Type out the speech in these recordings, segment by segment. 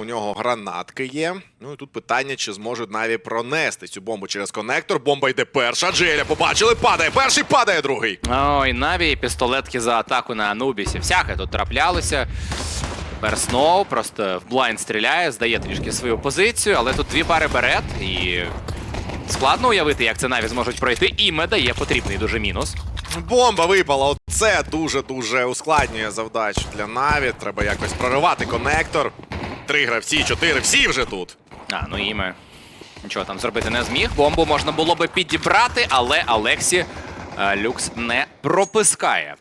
У нього гранатки є. Ну і тут питання, чи зможуть Наві пронести цю бомбу через коннектор. Бомба йде перша. Джеля побачили, падає перший, падає другий. Ой, Наві, пістолетки за атаку на Анубісі. Всяке тут траплялося. Персноу просто в блайнд стріляє, здає трішки свою позицію, але тут дві пари берет і. Складно уявити, як це Наві зможуть пройти. Іме дає потрібний дуже мінус. Бомба випала. Оце дуже-дуже ускладнює завдачу для Наві. Треба якось проривати коннектор. Три гравці, чотири, всі вже тут. А, ну іме. Нічого там зробити не зміг. Бомбу можна було би підібрати, але Алексі е, Люкс не пропускає.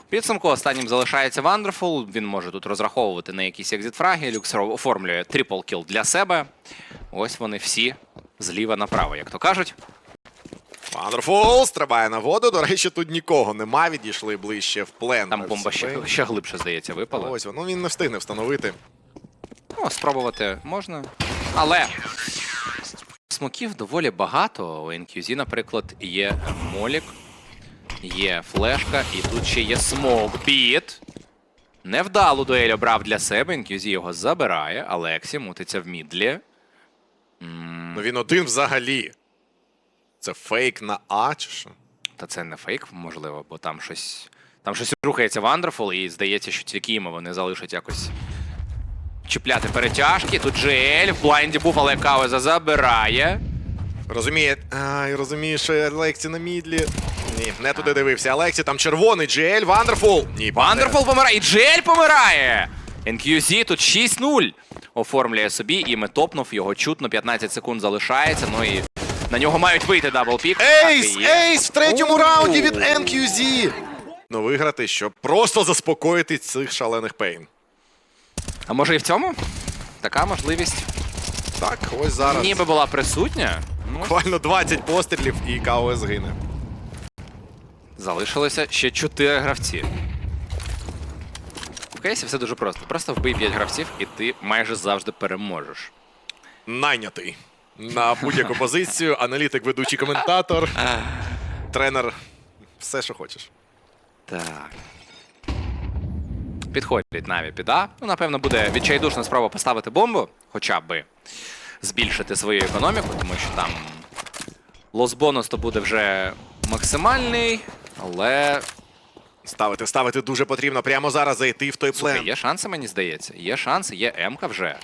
У підсумку останнім залишається Вандерфул. Він може тут розраховувати на якісь екзитфраги. Люкс оформлює трипл кіл для себе. Ось вони всі зліва направо, як то кажуть. Вандерфул стрибає на воду. До речі, тут нікого нема. Відійшли ближче в плен. Там бомба ще, ще глибше, здається, випала. Ось воно він не встигне встановити. Ну, спробувати можна. Але смоків доволі багато. У NQZ, наприклад, є молік, є флешка, і тут ще є смок. Біт. Невдалу дуель обрав для себе. NQZ його забирає. Алексі мутиться в мідлі. Ну він один взагалі. Це фейк на А чи що? Та це не фейк, можливо, бо там щось. Там щось рухається Wonderful, і здається, що ці кіми вони залишать якось чіпляти перетяжки. Тут GL в блайнді був, але Кауза забирає. Розуміє, ай, розуміє, що Алексі на мідлі. Ні, не туди дивився. Алексі там червоний, GL, Вандерфул. Ні, Вандерфул помирає, і GL помирає! NQZ тут 6-0 оформлює собі, і ми топнув, його чутно, 15 секунд залишається, ну і на нього мають вийти даблпік. Ейс! Ейс в третьому раунді від NQZ! Ну виграти, щоб просто заспокоїти цих шалених пейн. А може і в цьому? Така можливість Так, ось зараз. ніби була присутня. Ну, Буквально 20 пострілів і КОС гине. Залишилося ще 4 гравці. В кейсі все дуже просто. Просто вбий 5 гравців, і ти майже завжди переможеш. Найнятий на будь-яку позицію. Аналітик, ведучий коментатор, тренер. Все, що хочеш. Так. Підходить Наві піда. Ну, напевно, буде відчайдушна спроба поставити бомбу, хоча б збільшити свою економіку, тому що там лос-бонус то буде вже максимальний, але Ставити, ставити дуже потрібно прямо зараз зайти в той Слухай, плен. є шанси, мені здається. Є шанси, є М-ка вже.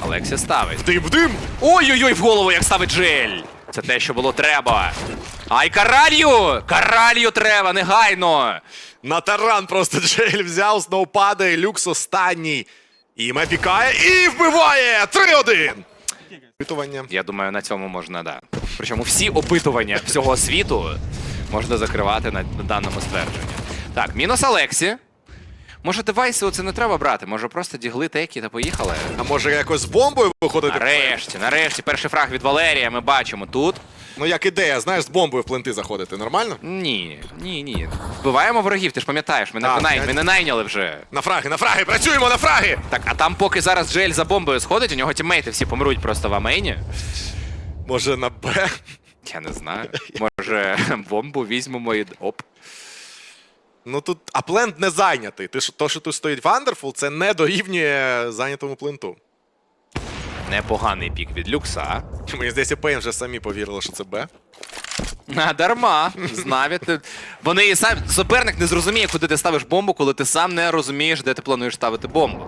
Алексія ставить. Дим-дим! Ой-ой-ой, в голову як ставить Джель! Це те, що було треба. Ай, каралью! Каралью треба, негайно! На таран просто Джейль взяв, знову падає, люкс останній. Іме пікає і вбиває! 3-1! Питування. Я думаю, на цьому можна, да. Причому всі опитування всього світу можна закривати на, на даному ствердженні. Так, мінус Алексі. Може, девайси оце не треба брати, може просто дігли текі та поїхали. А може якось з бомбою виходити? Нарешті, нарешті, перший фраг від Валерія ми бачимо тут. Ну як ідея, знаєш, з бомбою в пленти заходити, нормально? Ні, ні, ні. Вбиваємо ворогів, ти ж пам'ятаєш, ми не, Так, най... я- ми не найняли вже. На фраги, на фраги, працюємо на фраги! Так, а там, поки зараз Джель за бомбою сходить, у нього тіммейти всі помруть просто в амейні. Може на Б? Я не знаю. Може, бомбу візьмемо і. Оп. Ну тут, а плент не зайнятий. Ти ж то, що тут стоїть Вандерфул, це не дорівнює зайнятому пленту. Непоганий пік від люкса. Мені здається, Пейн вже самі повірили, що це Б. А, дарма. Знаві. Вони і сам суперник не зрозуміє, куди ти ставиш бомбу, коли ти сам не розумієш, де ти плануєш ставити бомбу.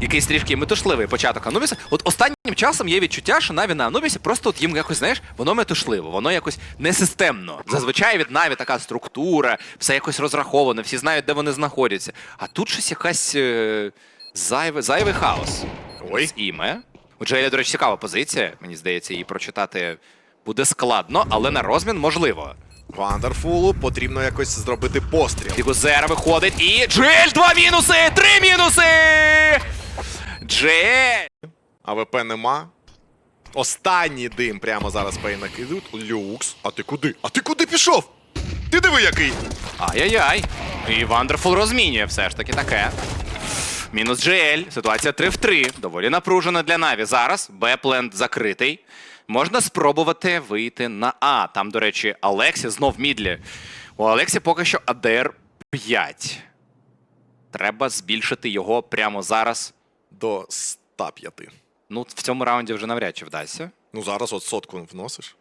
Якийсь трішки метушливий початок Анубіса. От останнім часом є відчуття, що Наві на Анубісі просто от їм якось, знаєш, воно метушливо, воно якось несистемно. Зазвичай від Наві така структура, все якось розраховано, всі знають, де вони знаходяться. А тут щось якась е, зайве, зайвий хаос. Ой. З іме. У Джейлі, до речі, цікава позиція. Мені здається, її прочитати буде складно, але на розмін можливо. Вандерфулу потрібно якось зробити постріл. Фігузера виходить і. Джель! Два мінуси! Три мінуси! Джель! АВП нема. Останній дим прямо зараз Пейн накидуть. Люкс. А ти куди? А ти куди пішов? Ти диви який! Ай-яй-яй. І Вандерфул розмінює все ж таки таке. Мінус GL. Ситуація 3 в 3. Доволі напружена для Наві. Зараз Б-пленд закритий. Можна спробувати вийти на А. Там, до речі, Алексі знов мідлі. У Алексі поки що АДР 5. Треба збільшити його прямо зараз до 105. Ну, в цьому раунді вже навряд чи вдасться. Ну зараз от сотку вносиш.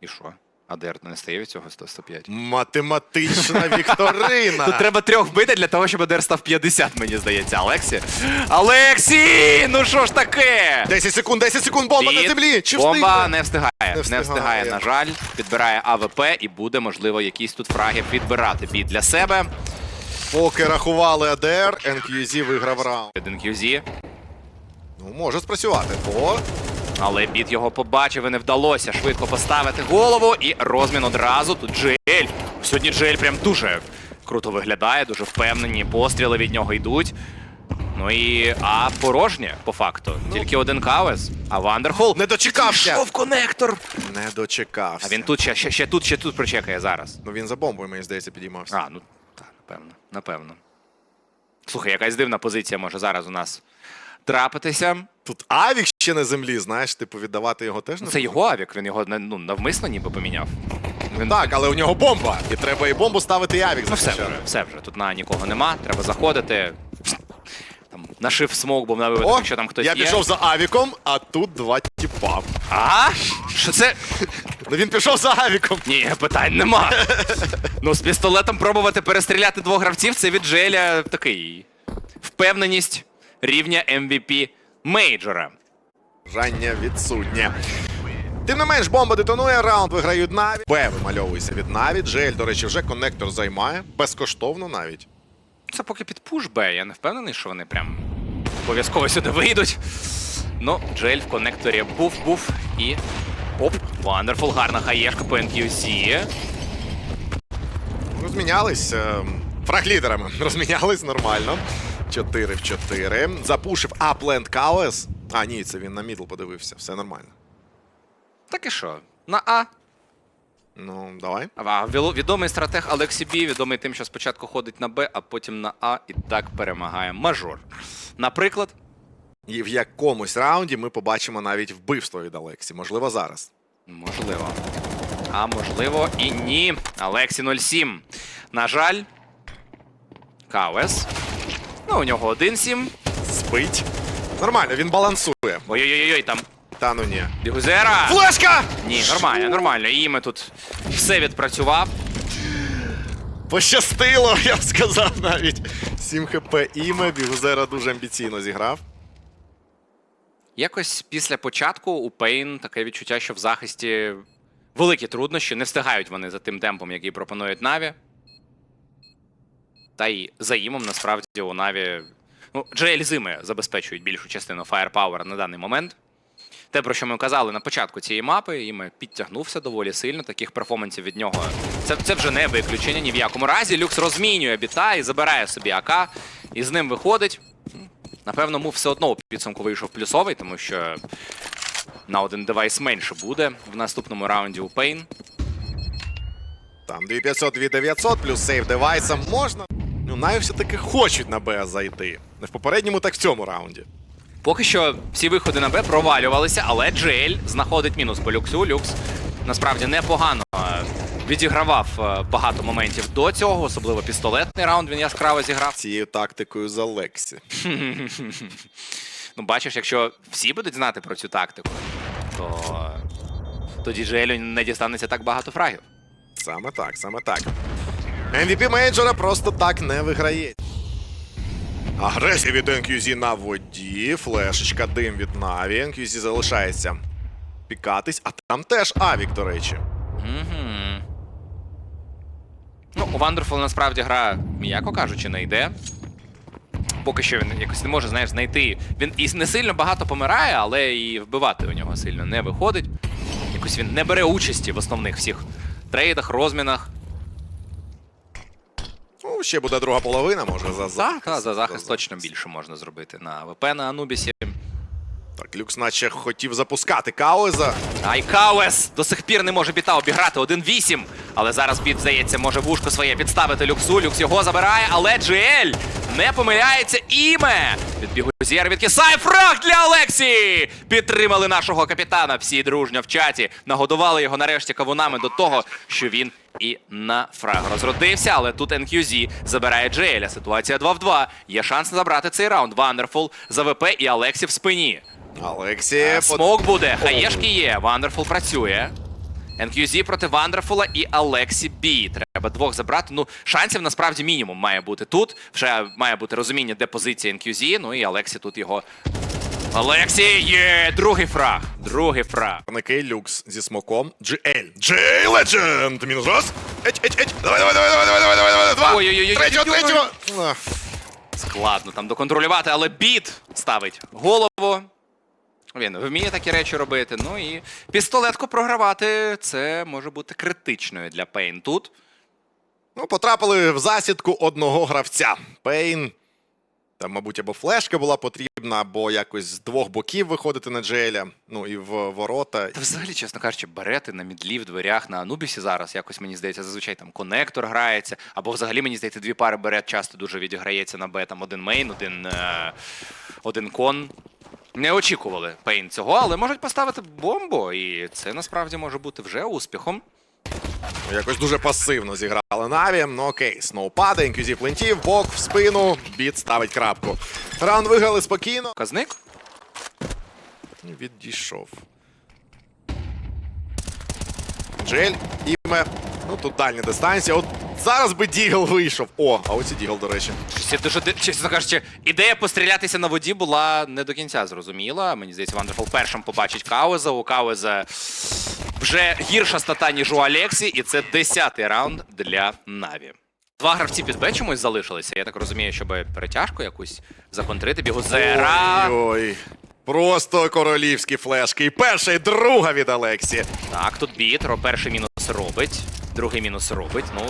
І що? АДР не стає від цього 105. Математична вікторина. Тут треба трьох вбити для того, щоб АДР став 50, мені здається. Алексі. Алексій! Ну що ж таке? 10 секунд, 10 секунд, бомба на землі. Чи Бомба не встигає. Не встигає. встигає, на жаль. Підбирає АВП і буде, можливо, якісь тут фраги підбирати бід для себе. Поки рахували АДР, NQZ виграв раунд. Один QZ. Ну, може спрацювати. О, Але бід його побачив і не вдалося швидко поставити голову. І розмін одразу. Тут Джель. Сьогодні Джель прям дуже круто виглядає, дуже впевнені. Постріли від нього йдуть. Ну і а порожнє, по факту. Тільки один кавес, а Вандерфул не дочекався. пішов конектор. Не дочекався. А він тут ще, ще, ще тут, ще тут прочекає зараз. Ну він за бомбою, мені здається, підіймався. А, ну так, напевно, напевно. Слухай, якась дивна позиція може зараз у нас трапитися. Тут Авік ще на землі, знаєш, типу віддавати його теж не Це його авік, він його ну, навмисно ніби поміняв. Він Так, але у нього бомба. І треба і бомбу ставити, і Авік Ну, все вже, все вже. Тут на нікого нема, треба заходити. Там, нашив смок, бо на О, якщо там хтось я є. пішов за Авіком, а тут два тіпа. А? Що це? Ну він пішов за Авіком. Ні, питань нема. ну, з пістолетом пробувати перестріляти двох гравців це від Джеля такий. Впевненість рівня MVP мейджора. Бажання відсутнє. Тим не менш, бомба детонує, раунд виграють Наві. Б вимальовується від Наві. Джель, до речі, вже коннектор займає. Безкоштовно навіть. Це поки під пуш Б, я не впевнений, що вони прям обов'язково сюди вийдуть. Ну, Джель в коннекторі був, був і. Оп, Вандерфул, гарна хаєшка по NQC. Розмінялись е, фраглідерами. Розмінялись нормально. 4 в 4. Запушив апленд Каус. А, ні, це він на мідл подивився. Все нормально. Так і що? На А. Ну, давай. А відомий стратег Алексі Бі, відомий тим, що спочатку ходить на Б, а потім на А, і так перемагає мажор. Наприклад, І в якомусь раунді ми побачимо навіть вбивство від Алексі. Можливо, зараз. можливо. А можливо і ні. Алексі 07. На жаль. КВС. Ну, у нього 1-7. Спить. Нормально, він балансує. Ой-ой-ой, там Та ну ні. Бігузера. Флешка! Ні, нормально, нормально. І ми тут все відпрацював. Пощастило, я б сказав навіть. 7 хп іме, Бігузера дуже амбіційно зіграв. Якось після початку у Пейн таке відчуття, що в захисті великі труднощі, не встигають вони за тим темпом, який пропонують Наві. Та й за імом насправді у Наві. Ну, Джеель Зими забезпечують більшу частину Firepower на даний момент. Те, про що ми казали на початку цієї мапи, і ми підтягнувся доволі сильно. Таких перформансів від нього. Це, це вже не виключення ні в якому разі. Люкс розмінює біта і забирає собі АК, і з ним виходить. Напевно, му все одно у підсумку вийшов плюсовий, тому що на один девайс менше буде в наступному раунді у Пейн. Там 2500, 2900, плюс сейв девайсом можна. Навіть все-таки хочуть на Б зайти. Не в попередньому, так в цьому раунді. Поки що всі виходи на Б провалювалися, але Джель знаходить мінус по люксу. Люкс насправді непогано відігравав багато моментів до цього, особливо пістолетний раунд він яскраво зіграв. Цією тактикою за Лексі. Ну, бачиш, якщо всі будуть знати про цю тактику, то тоді Джелю не дістанеться так багато фрагів. Саме так, саме так. MVP мейджора просто так не виграє. Агресія від NQZ на воді. Флешечка, дим від Наві. NQZ залишається пікатись, а там теж Авік, до речі. Угу. Ну, у Wonderful насправді гра, м'яко кажучи, не йде. Поки що він якось не може, знаєш, знайти. Він і не сильно багато помирає, але і вбивати у нього сильно не виходить. Якось він не бере участі в основних всіх трейдах, розмінах. Ну, ще буде друга половина, може, за захист. Так, за захист точно більше можна зробити на ВП на Анубісі. Так, Люкс наче хотів запускати Кауза. Айкауес до сих пір не може біта обіграти 1-8. Але зараз біт, здається, може вушко своє підставити люксу. Люкс його забирає, але GL Не помиляється іме. Від Бігузєр відкисає фраг для Олексії! Підтримали нашого капітана всі дружньо в чаті. Нагодували його нарешті кавунами до того, що він і на фраг розродився. Але тут NQZ забирає Джееля. Ситуація 2 в 2. Є шанс забрати цей раунд. Вандерфул за ВП і Алексі в спині. Алексі. Смок буде, хаєшки є, Вандерфул працює. NQZ проти Вандерфула і Алексі Бі. Треба двох забрати. Ну, шансів насправді мінімум має бути тут. Вже має бути розуміння, де позиція NQZ. Ну і Алексі тут його. Алексі є! Другий фраг. Другий фраг. Парники люкс зі смоком. GL. Джей Легенд. Мінус раз. Еть, еть, еть. Давай, давай, давай, давай, давай, давай, давай, два. Ой-ой-ой, Третього, третього. Складно там доконтролювати, але біт ставить голову. Він вміє такі речі робити. Ну і пістолетку програвати це може бути критичною для Пейн тут. Ну, потрапили в засідку одного гравця. Пейн. Там, мабуть, або флешка була потрібна, або якось з двох боків виходити на Джеля. Ну і в ворота. Та взагалі, чесно кажучи, берети на мідлі в дверях на Анубісі зараз якось мені здається, зазвичай там конектор грається, або взагалі мені здається, дві пари берет часто дуже відіграється на Б. Там один мейн, один, е, один кон. Не очікували Пейн цього, але можуть поставити бомбу, і це насправді може бути вже успіхом. Якось дуже пасивно зіграли Наві. Ну окей, Сноу падає, інквізів плентів, бок в спину, біт ставить крапку. Раунд виграли спокійно. Казник? Відійшов. Джель, іме. Ну тут дальня дистанція. От зараз би Дігл вийшов. О, а ось і Дігл, до речі. Щось я дуже ди- чесно кажучи, ідея пострілятися на воді була не до кінця зрозуміла. Мені здається, Вандерфул першим побачить Кауза. У Кауза вже гірша стата, ніж у Алексі, і це десятий раунд для Наві. Два гравці під Б чомусь залишилися. Я так розумію, щоб перетяжку якусь законтрити. Бігузера. Ой. Просто королівські флешки. І перша, і друга від Алексі. Так, тут бітро Перший мінус робить, другий мінус робить. Ну,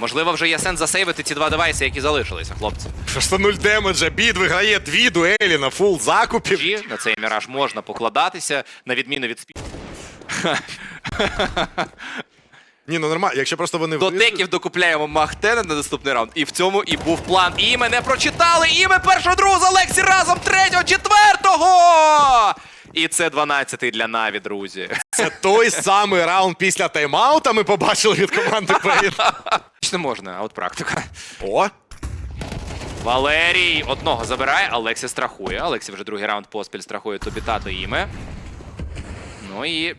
можливо, вже є сенс засейвити ці два девайси, які залишилися, хлопці. Просто нуль демеджа. Біт виграє дві дуелі на фул закупів. G, на цей міраж можна покладатися, на відміну від спі... Ні, ну нормально. Якщо просто вони До теків докупляємо Махтена на наступний раунд. І в цьому і був план. І ми не прочитали. І ми першого другого з Алексі разом третього, четвертого. І це 12-й для Наві, друзі. Це той самий раунд після тайм-аута ми побачили від команди Пейн. Не можна, а от практика. О, Валерій одного забирає, Алексі страхує. Алексі вже другий раунд поспіль страхує тобі тато іме. Ну і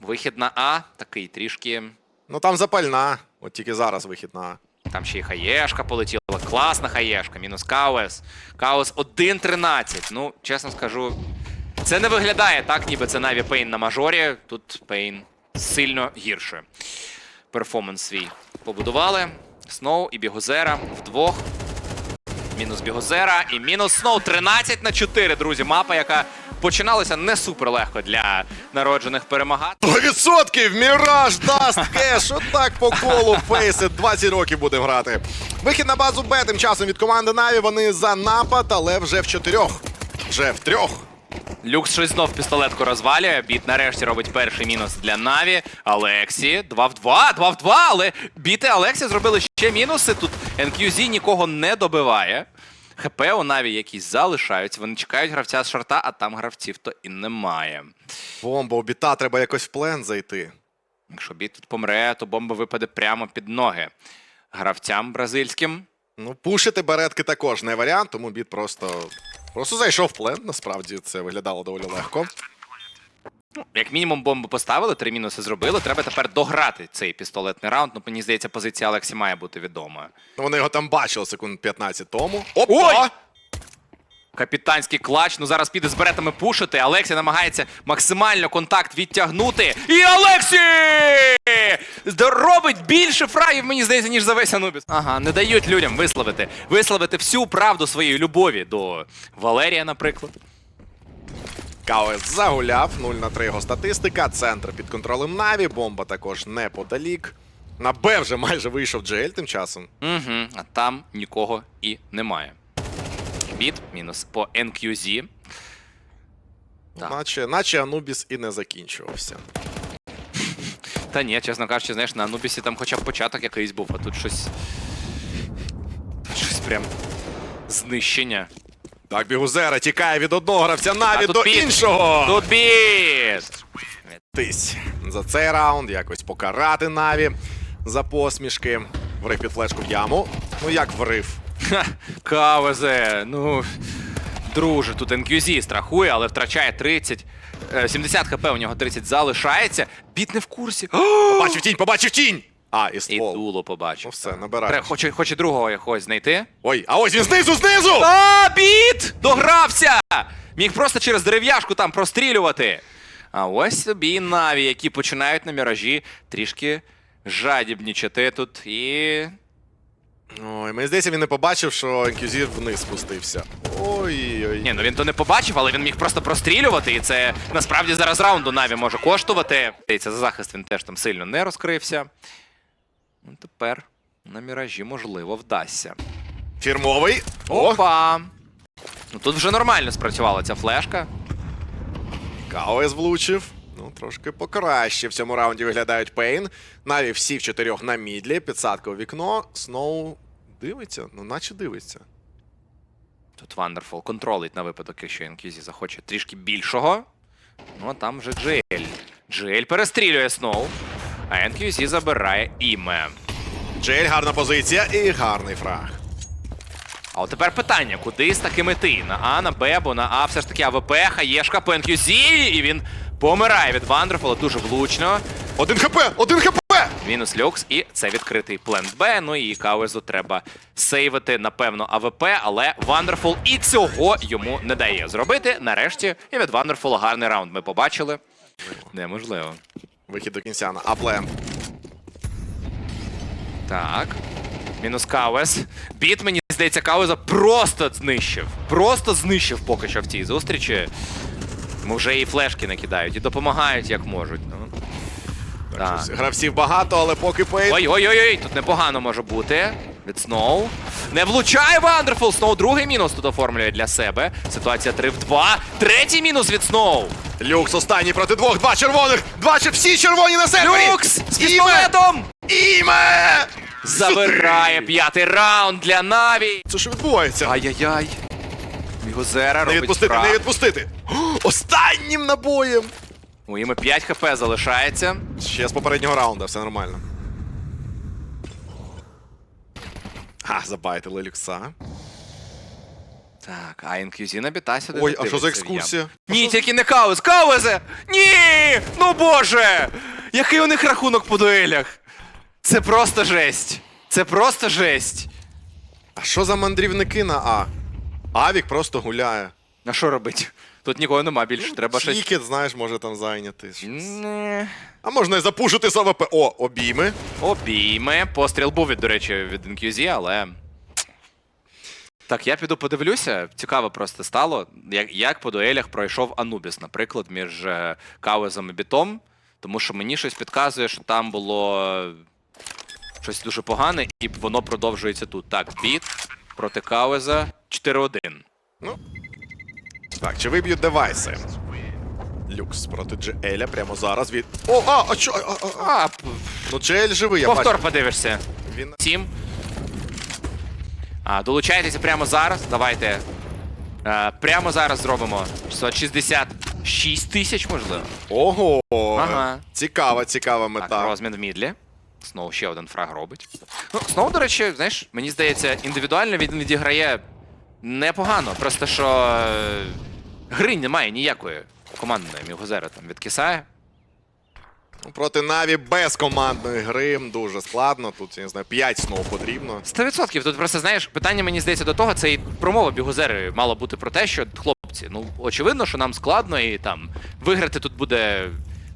вихід на А такий трішки. ну там запальна. От тільки зараз вихід на. А. Там ще й хаєшка полетіла. Класна хаєшка. Мінус Каус. Каус 1-13. Ну, чесно скажу, це не виглядає так, ніби це Наві Пейн на мажорі. Тут Пейн сильно гірше. Перформанс свій побудували. Сноу і Бігозера вдвох. Мінус Бігозера і мінус Сноу 13 на 4, друзі. Мапа, яка починалася не супер легко для народжених перемагати. 100% Міраж даст кеш. Отак по колу фейси. 20 років будемо грати. Вихід на базу Б тим часом від команди Наві. Вони за напад, але вже в чотирьох. Вже в трьох. Люкс щось знов пістолетку розвалює. Біт нарешті робить перший мінус для Наві. Алексі 2 в 2, 2 в 2, але біти Алексі зробили ще мінуси. Тут NQZ нікого не добиває. ХП у Наві якісь залишаються. Вони чекають гравця з шарта, а там гравців то і немає. Бомба, у біта треба якось в плен зайти. Якщо біт тут помре, то бомба випаде прямо під ноги. Гравцям бразильським. Ну, пушити беретки також не варіант, тому біт просто. Просто зайшов в плен. Насправді це виглядало доволі легко. Як мінімум бомбу поставили, три мінуси зробили. Треба тепер дограти цей пістолетний раунд. Ну, мені здається, позиція Алексі має бути відома. Ну, Вони його там бачили секунд 15 тому. Опа! Капітанський клач. Ну зараз піде з беретами пушити. Алексій намагається максимально контакт відтягнути. І Алексій! Робить більше фрагів, мені здається, ніж за весь Анубіс. Ага, не дають людям висловити. Висловити всю правду своєї любові до Валерія, наприклад. Каус загуляв, 0 на 3 його статистика. Центр під контролем Наві. Бомба також неподалік. На Б вже майже вийшов Джель тим часом. Угу, а там нікого і немає. Біт мінус по NQZ. Так. Наче, наче Анубіс і не закінчувався. Та ні, чесно кажучи, знаєш, на Анубісі там хоча б початок якийсь був, а тут щось. Тут щось прям. знищення. Так, Бігузера тікає від одного гравця навіть до біт. іншого. Тут біт! Тись. За цей раунд якось покарати Наві за посмішки. Врив під флешку в яму. Ну як врив? Ха, Кавезе, ну. Друже, тут NQZ страхує, але втрачає 30. е, 70 хп, у нього 30 залишається. Біт не в курсі. Побачив тінь, побачив тінь! А, і І ствол. дуло побачив. Ну все, набирає. Треба, хоче, хоче другого якогось знайти. Ой, а ось він знизу, знизу! А, біт! Догрався! Міг просто через дерев'яшку там прострілювати. А ось тобі наві, які починають на міражі трішки жадібнічати тут і. Ой, мені здається, він не побачив, що NQZ вниз спустився. Ой-ой. Ні, ну він то не побачив, але він міг просто прострілювати, і це насправді зараз раунду Наві може коштувати. Здається, за захист він теж там сильно не розкрився. Ну, тепер на міражі, можливо, вдасться. Фірмовий. Опа! Ну тут вже нормально спрацювала ця флешка. Каоес влучив. Ну, трошки покраще в цьому раунді виглядають Пейн. Наві всі в чотирьох на мідлі, підсадка у вікно. Сноу дивиться, ну наче дивиться. Тут Вандерфул контролить на випадок, якщо NQZ захоче трішки більшого. Ну а там вже GL. GL перестрілює Сноу. А NQZ забирає іме. Джель, гарна позиція і гарний фраг. А от тепер питання: куди з такими ти? На А, на Б, або на А все ж таки АВП, хаєшка по NQZ, і він помирає від Вандерфула дуже влучно. Один хп! Один хп! Мінус люкс, і це відкритий плент Б. Ну і Кауезу треба сейвити, напевно, АВП, але Вандерфул і цього йому не дає зробити. Нарешті, і від Вандерфула гарний раунд ми побачили. Неможливо. Вихід до кінця на аплен. Так. Мінус Кауес. Біт, мені здається, Кауеза просто знищив. Просто знищив поки що в цій зустрічі. Тому вже і флешки накидають, і допомагають як можуть. Ну. Так. Гравців багато, але поки Пейн. Ой-ой-ой, тут непогано може бути. Від Сноу. Не влучає Вандерфул. Сноу другий мінус тут оформлює для себе. Ситуація 3 в 2. Третій мінус від Сноу. Люкс останній проти двох. Два червоних. Два чер... всі червоні на сервері. Люкс з пістолетом! Іме! Забирає п'ятий раунд для Наві. Це що відбувається? Ай-яй-яй. Мігозера Не робить відпустити, не відпустити. Останнім набоєм. У Іми 5 хп залишається. Ще з попереднього раунду, все нормально. А, забайтили люкса. Так, а NQZ на біта сюди Ой, а що за екскурсія? Ні, тільки не Кауз. Каузе! Ні! Ну боже! Який у них рахунок по дуелях? Це просто жесть. Це просто жесть. А що за мандрівники на А? Авік просто гуляє. А що робить? Тут нікого нема більше. Треба щось. Тікет, знаєш, може там зайняти. Не. А можна і запушити з АВП. О, обійми. Обійми. Постріл був від, до речі, від NQZ, але. Так, я піду подивлюся. Цікаво просто стало, як, як по дуелях пройшов Анубіс, наприклад, між е, Кауезом і Бітом. Тому що мені щось підказує, що там було щось дуже погане, і воно продовжується тут. Так, Біт проти Кауеза 4-1. Так, чи виб'ють девайси? Люкс проти Джееля прямо зараз від. О, а, а чо? А, а, а. А, Ну Джеель живий, я повтор подивишся. Він... Сім. А, долучайтеся прямо зараз. Давайте. Е, прямо зараз зробимо 666 тисяч, можливо. Ого! Ага. Цікава, цікава Так, мета. розмін в мідлі. Сноу ще один фраг робить. Ну, Сноу, до речі, знаєш, мені здається, індивідуально він відіграє непогано. Просто що е, гри немає ніякої. Командної Мігозера там відкисає. Проти Наві без командної гри дуже складно. Тут, я не знаю, 5 снов потрібно. 100%. Тут просто знаєш, питання мені здається до того, це і промова бігузери мала бути про те, що хлопці, ну очевидно, що нам складно і там виграти тут буде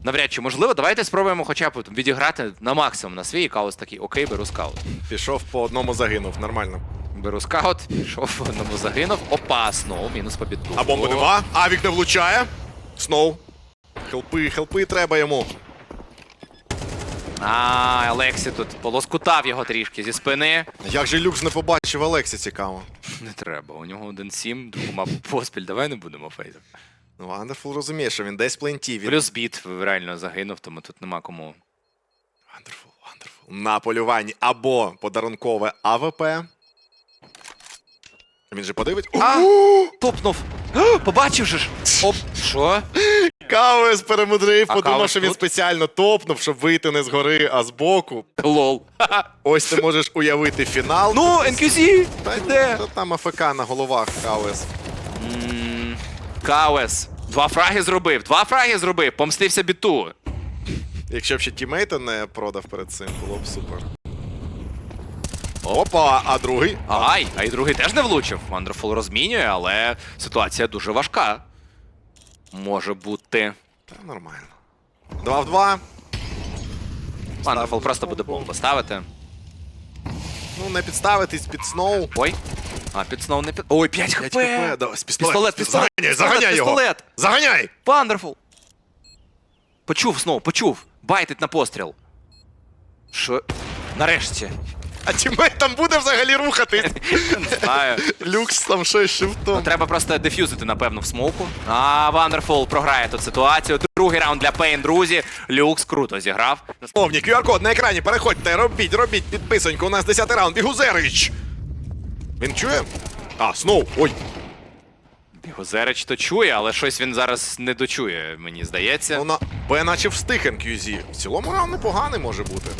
навряд чи можливо. Давайте спробуємо хоча б там, відіграти на максимум на свій і Каус такий, окей, беру скаут. Пішов по одному загинув, нормально. Беру скаут, пішов в одному загинув. Опасно, мінус по біту. А бомби нема. Авік не влучає. Сноу. Хелпи, хелпи треба йому. А, Алексі тут полоскутав його трішки зі спини. Як же Люкс не побачив Алексі цікаво. Не треба. У нього 1-7, другу мапу поспіль. Давай не будемо фейзер. Ну, Вандерфул розуміє, що він десь пленті. Він... Плюс біт реально загинув, тому тут нема кому. Вандерфул, вандерфул. На полюванні або подарункове АВП. Він же подивить. А, топнув. Побачив же ж. Оп, що? Кавес перемудрив, А подумав, Кавес що він тут? спеціально топнув, щоб вийти не згори, а збоку. Лол. Ось ти можеш уявити фінал. Ну, NQZ! Та, Де? та там АФК на головах Кавес. Кауес. Два фраги зробив, два фраги зробив, помстився біту. Якщо б ще тімейта не продав перед цим, було б супер. Опа, а другий? Ай, а і другий теж не влучив. Wonderful розмінює, але ситуація дуже важка. Може бути. Та нормально. Два в два. Wonderful просто буде бомбу ставити. Ну, не підставитись під сноу. Ой. А, під сноу не під. Ой, 5 хп! 5 хп, да, з пістолет. Пістолет, пістолет, Заганяй, заганяй його. пістолет. Заганяй! Wonderful! Почув сноу, почув. Байтить на постріл. Що? Нарешті. А тімейт там буде взагалі рухатись. Не знаю. Люкс там щось шифтом. Ну, треба просто дефюзити, напевно, в смоку. А, Wonderful програє тут ситуацію. Другий раунд для Пейн, друзі. Люкс круто зіграв. Повні QR-код на екрані, переходьте, робіть, робіть підписоньку. У нас 10 раунд. Бігузерич. Він чує? А, Сноу. Ой. Бігозерич то чує, але щось він зараз не дочує, мені здається. Ну, на Б наче встиг NQZ. В цілому раунд непоганий може бути.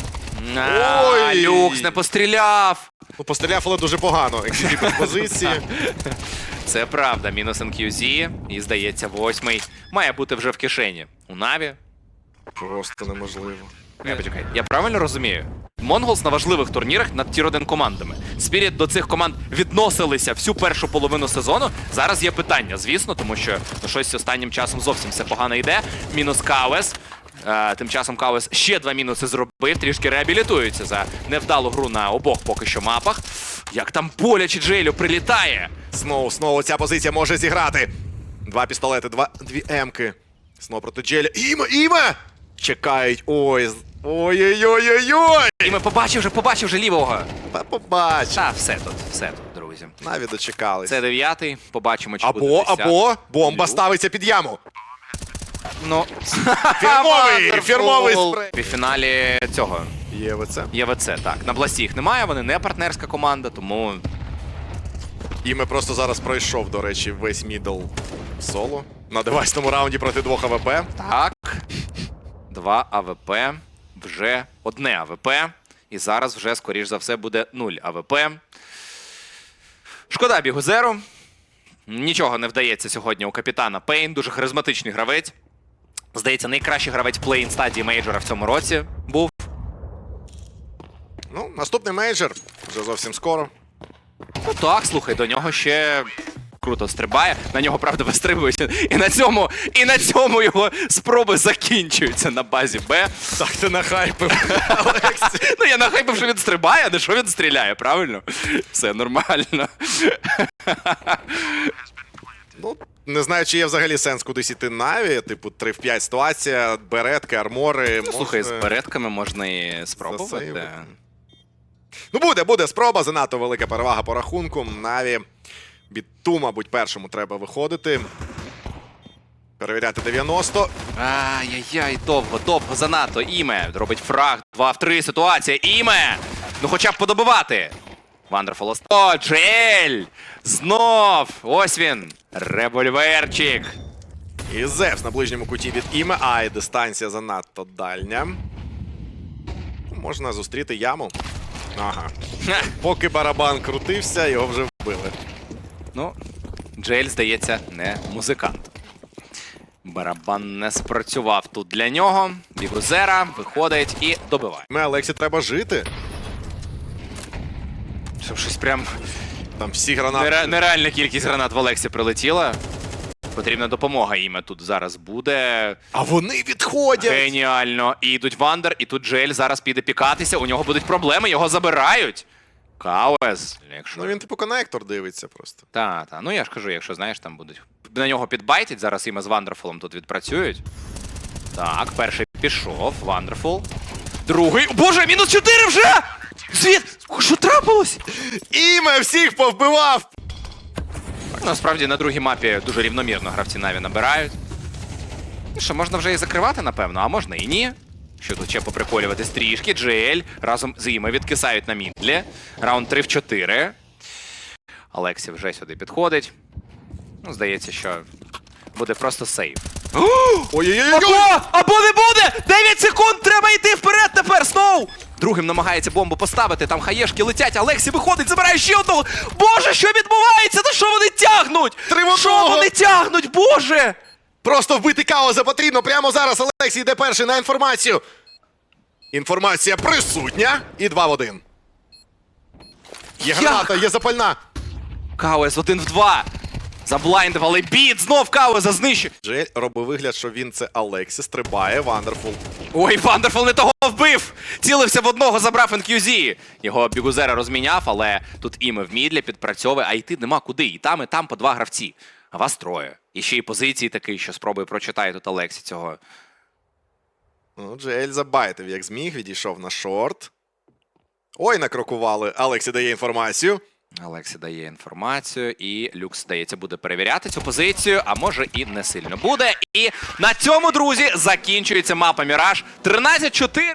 А, Ой! Люкс не постріляв. Ну, постріляв, але дуже погано. Під позиції. Це правда, мінус NQZ. І здається, восьмий має бути вже в кишені. У Наві. Просто неможливо. Не, почекай. Я правильно розумію? Монголс на важливих турнірах над тір 1 командами. Спіріт до цих команд відносилися всю першу половину сезону. Зараз є питання, звісно, тому що ну, щось останнім часом зовсім все погано йде. Мінус Кауес. Е, тим часом Кауес ще два мінуси зробив, трішки реабілітується за невдалу гру на обох поки що мапах. Як там боляче Джейлю прилітає. Сноу, Сноу, ця позиція може зіграти. Два пістолети, два, дві емки. Сноу проти Джеля. Іме, іме! Чекають. Ой. Ой-ой-ой-ой-ой! Побачив вже, побачив вже лівого. Та побач. Та все тут, все тут, друзі. Навіть дочекались. Це дев'ятий. Побачимо, чи буде Або, або бомба Люк. ставиться під яму. Ну, Фірмовий, фірмовий спрей. В фіналі цього Є ВЦ. ЄВЦ, так. На бласті їх немає, вони не партнерська команда, тому Іме просто зараз пройшов, до речі, весь мідл соло. На девайсному раунді проти двох АВП. так. Два АВП, вже одне АВП. І зараз вже, скоріш за все, буде 0 АВП. Шкода Бігузеру. Нічого не вдається сьогодні у капітана Пейн. Дуже харизматичний гравець. Здається, найкращий гравець плей-ін стадії мейджора в цьому році був. Ну, наступний мейджор. Вже зовсім скоро. Ну так, слухай, до нього ще круто стрибає. На нього, правда, вистрибують. І на цьому, і на цьому його спроби закінчуються на базі Б. Так ти нахайпив. Олексій. Ну я нахайпив, що він стрибає, а не що він стріляє, правильно? Все нормально. Ну, не знаю, чи є взагалі сенс кудись іти Наві. Типу, 3 в 5 ситуація, беретки, армори. Ну, слухай, з можна- беретками можна і спробувати. Засейвити. Ну, буде, буде спроба. Занадто велика перевага по рахунку. Наві біту, мабуть, першому треба виходити. Перевіряти 90. Ай-яй-яй, довго, довго занадто. Іме робить фраг. 2 в 3 ситуація. Іме! Ну хоча б подобивати. Вандерфул. О, Джель! Знов! Ось він! Револьверчик! І Зевс на ближньому куті від іме. Ай, дистанція занадто дальня. Можна зустріти яму. Ага. Поки барабан крутився, його вже вбили. Ну, Джейль, здається, не музикант. Барабан не спрацював тут для нього. Бігузера виходить і добиває. Ми, Алексі, треба жити. Щоб щось прям Там всі гранати. нере- нереальна кількість гранат в Олексі прилетіла. Потрібна допомога їм тут зараз буде. А вони відходять. Геніально. І йдуть Вандер, і тут Джель зараз піде пікатися. У нього будуть проблеми, його забирають. Кауес. Якщо... Ну він типу коннектор дивиться просто. Та, та. Ну я ж кажу, якщо знаєш, там будуть. На нього підбайтять, зараз іме з Вандерфулом тут відпрацюють. Так, перший пішов, Вандерфул. Другий. Боже, мінус 4 вже! Світ! Що трапилось? Іме всіх повбивав! Насправді на другій мапі дуже рівномірно гравці Наві набирають. Ну що, можна вже і закривати, напевно, а можна і ні. Що тут ще поприколювати трішки. Джель разом з іме відкисають на мідлі. Раунд 3 в 4. Алексі вже сюди підходить. Ну, здається, що буде просто сейв. Ой-ой-ой! Або! Або не буде! 9 секунд! Треба йти вперед тепер! Сноу! Другим намагається бомбу поставити, там хаєшки летять, Алексі виходить, забирає ще одного! Боже, що відбувається? Та що вони тягнуть? Три Що вони тягнуть? Боже! Просто вбити Каоза потрібно прямо зараз. Олексій йде перший на інформацію. Інформація присутня. І 2 в 1. Є Як? граната, є запальна. Кауес один в два. Заблайндив, але біт знов Кауеса знищує. Джель робить вигляд, що він це Алексі, стрибає, Вандерфул. Ой, Вандерфул не того вбив! Цілився в одного, забрав NQZ. Його бігузера розміняв, але тут іме в мідлі підпрацьовує, а йти нема куди. І там, і там по два гравці. А вас троє. І ще й позиції такий, що спробує прочитає тут Алексі цього. Ну, Джель забайтив, як зміг, відійшов на шорт. Ой, накрокували. Алексі дає інформацію. Алексі дає інформацію, і Люкс, здається, буде перевіряти цю позицію, а може і не сильно буде. І на цьому, друзі, закінчується мапа Міраж 13-4.